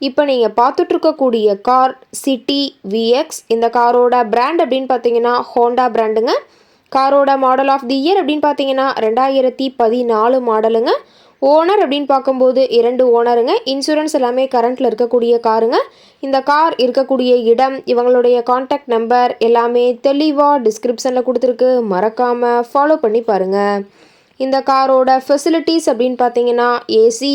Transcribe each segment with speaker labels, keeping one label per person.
Speaker 1: இப்போ நீங்கள் பார்த்துட்ருக்கக்கூடிய car city VX இந்த காரோட பிராண்ட் அப்படின்னு பார்த்தீங்கன்னா ஹோண்டா பிராண்டுங்க காரோட மாடல் ஆஃப் தி இயர் அப்படின்னு பார்த்தீங்கன்னா ரெண்டாயிரத்தி பதினாலு மாடலுங்க ஓனர் அப்படின்னு பார்க்கும்போது இரண்டு ஓனருங்க இன்சூரன்ஸ் எல்லாமே கரண்ட்டில் இருக்கக்கூடிய காருங்க. இந்த கார் இருக்கக்கூடிய இடம் இவங்களுடைய காண்டாக்ட் நம்பர் எல்லாமே தெளிவாக டிஸ்கிரிப்ஷனில் கொடுத்துருக்கு. மறக்காமல் ஃபாலோ பண்ணி பாருங்கள் இந்த காரோட ஃபெசிலிட்டிஸ் அப்படின்னு பார்த்தீங்கன்னா AC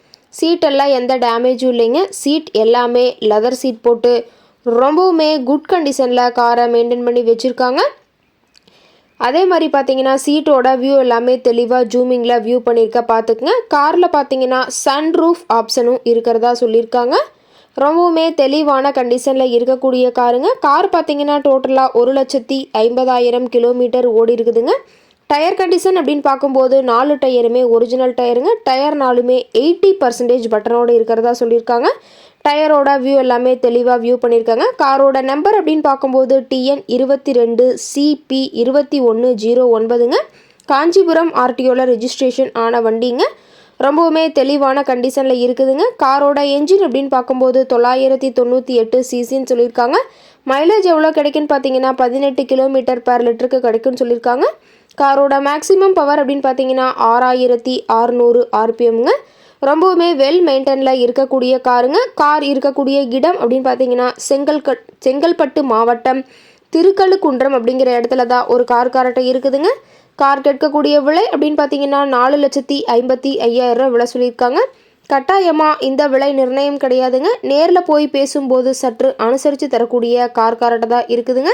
Speaker 1: சீட்டெல்லாம் எந்த டேமேஜும் இல்லைங்க. சீட் எல்லாமே லெதர் சீட் போட்டு ரொம்பவுமே குட் கண்டிஷனில் காரை மெயின்டைன் பண்ணி வச்சுருக்காங்க. அதே மாதிரி பார்த்தீங்கன்னா சீட்டோட வியூ எல்லாமே தெளிவாக ஜூமிங்கில் வியூ பண்ணியிருக்க பார்த்துக்குங்க காரில் பார்த்தீங்கன்னா சன் ரூஃப் ஆப்ஷனும் இருக்கிறதா சொல்லியிருக்காங்க ரொம்பவுமே தெளிவான கண்டிஷனில் இருக்கக்கூடிய காருங்க கார் பார்த்தீங்கன்னா டோட்டலாக ஒரு லட்சத்தி ஐம்பதாயிரம் கிலோமீட்டர் ஓடி இருக்குதுங்க டயர் கண்டிஷன் அப்படின்னு பார்க்கும்போது நாலு டயருமே ஒரிஜினல் டயருங்க டயர் நாலுமே எயிட்டி பர்சன்டேஜ் பட்டனோடு இருக்கிறதா சொல்லியிருக்காங்க. டயரோட வியூ எல்லாமே தெளிவாக வியூ பண்ணியிருக்காங்க. காரோட நம்பர் அப்படின்னு பார்க்கும்போது டிஎன் இருபத்தி ரெண்டு சிபி இருபத்தி ஒன்று ஜீரோ ஒன்பதுங்க. காஞ்சிபுரம் ஆர்டிஓவில் ரிஜிஸ்ட்ரேஷன் ஆன வண்டிங்க. ரொம்பவுமே தெளிவான கண்டிஷனில் இருக்குதுங்க. காரோட என்ஜின் அப்படின்னு பார்க்கும்போது தொள்ளாயிரத்தி தொண்ணூற்றி எட்டு சிசின்னு சொல்லியிருக்காங்க. மைலேஜ் எவ்வளோ கிடைக்குன்னு பார்த்தீங்கன்னா பதினெட்டு கிலோமீட்டர் பர் லிட்டருக்கு கிடைக்குன்னு சொல்லியிருக்காங்க. காரோட மேக்ஸிமம் பவர் அப்படின்னு பார்த்தீங்கன்னா ஆறாயிரத்தி அறுநூறு ஆர்பிஎம்ங்க. ரொம்பவுமே வெல் மெயின்டெனில் இருக்கக்கூடிய காருங்க. கார் இருக்கக்கூடிய இடம் அப்படின்னு பார்த்தீங்கன்னா செங்கல்கட் செங்கல்பட்டு மாவட்டம் திருக்கழுக்குன்றம் அப்படிங்கிற இடத்துல தான் ஒரு கார் காரட்டை இருக்குதுங்க. கார் கேட்கக்கூடிய விலை அப்படின்னு பார்த்தீங்கன்னா நாலு லட்சத்தி ஐம்பத்தி ஐயாயிரரூவா விலை சொல்லியிருக்காங்க. கட்டாயமாக இந்த விலை நிர்ணயம் கிடையாதுங்க. நேரில் போய் பேசும்போது சற்று அனுசரித்து தரக்கூடிய கார் காரட்டை தான் இருக்குதுங்க.